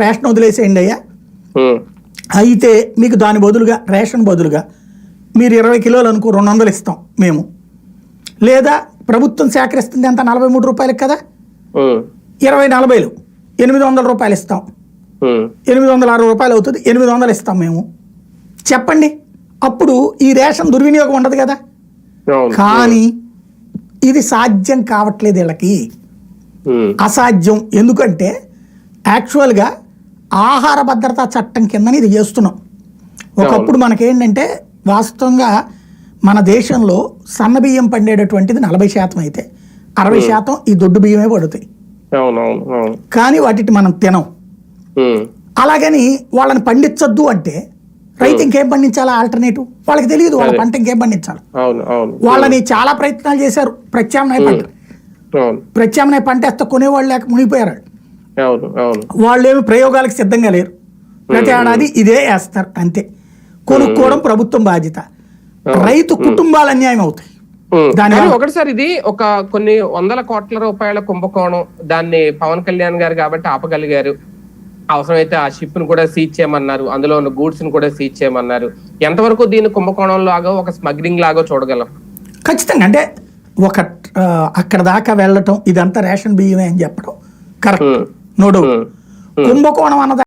Ration వదిలేసేయండి అయ్యా. అయితే మీకు దాని బదులుగా రేషన్ బదులుగా మీరు ఇరవై కిలోలు అనుకో రెండు వందలు ఇస్తాం మేము. లేదా ప్రభుత్వం సేకరిస్తుంది ఎంత? నలభై మూడు రూపాయలకి కదా? ఇరవై నలభైలు. ఎనిమిది వందల రూపాయలు ఇస్తాం. ఎనిమిది వందల అరవై రూపాయలు అవుతుంది ఎనిమిది వందలు ఇస్తాం మేము. చెప్పండి. అప్పుడు ఈ రేషన్ దుర్వినియోగం ఉండదు కదా? కానీ ఇది సాధ్యం కావట్లేదు వీళ్ళకి. అసాధ్యం. ఎందుకంటే యాక్చువల్గా ఆహార భద్రతా చట్టం కిందని ఇది చేస్తున్నాం. ఒకప్పుడు మనకేంటంటే వాస్తవంగా మన దేశంలో సన్న బియ్యం పండేటటువంటిది నలభై శాతం అయితే అరవై శాతం ఈ దొడ్డు బియ్యమే పడుతాయి. కానీ వాటిని మనం తినం. అలాగని వాళ్ళని పండించొద్దు అంటే రైతు ఇంకేం పండించాలా ఆల్టర్నేటివ్? వాళ్ళకి తెలియదు వాళ్ళ పంట ఇంకేం పండించాలి. వాళ్ళని చాలా ప్రయత్నాలు చేశారు ప్రత్యామ్నాయ పంట. ప్రత్యామ్నాయ పంట వేస్తే కొనేవాళ్ళు లేక మునిగిపోయారు వాళ్ళేమి ప్రయోగాలకు సిద్ధంగా లేరు. ప్రతి ఏడాది ఇదే వేస్తారు అంతే. కొనుక్కోవడం ప్రభుత్వం బాధ్యత. రైతు కుటుంబాలు అన్యాయం అవుతాయి. ఒకటిసారి ఇది ఒక కొన్ని వందల కోట్ల రూపాయల కుంభకోణం దాన్ని పవన్ కళ్యాణ్ గారు కాబట్టి ఆపగలిగారు. అవసరమైతే ఆ షిప్ను కూడా సీజ్ చేయమన్నారు. అందులో ఉన్న గూడ్స్ను కూడా సీజ్ చేయమన్నారు. ఎంతవరకు దీన్ని కుంభకోణం లాగా ఒక స్మగ్లింగ్ లాగా చూడగలం? ఖచ్చితంగా. అంటే ఒక అక్కడ దాకా వెళ్ళటం ఇదంతా రేషన్ బియ్యమే అని చెప్పడం. కరెక్ట్. ఉమ్, నో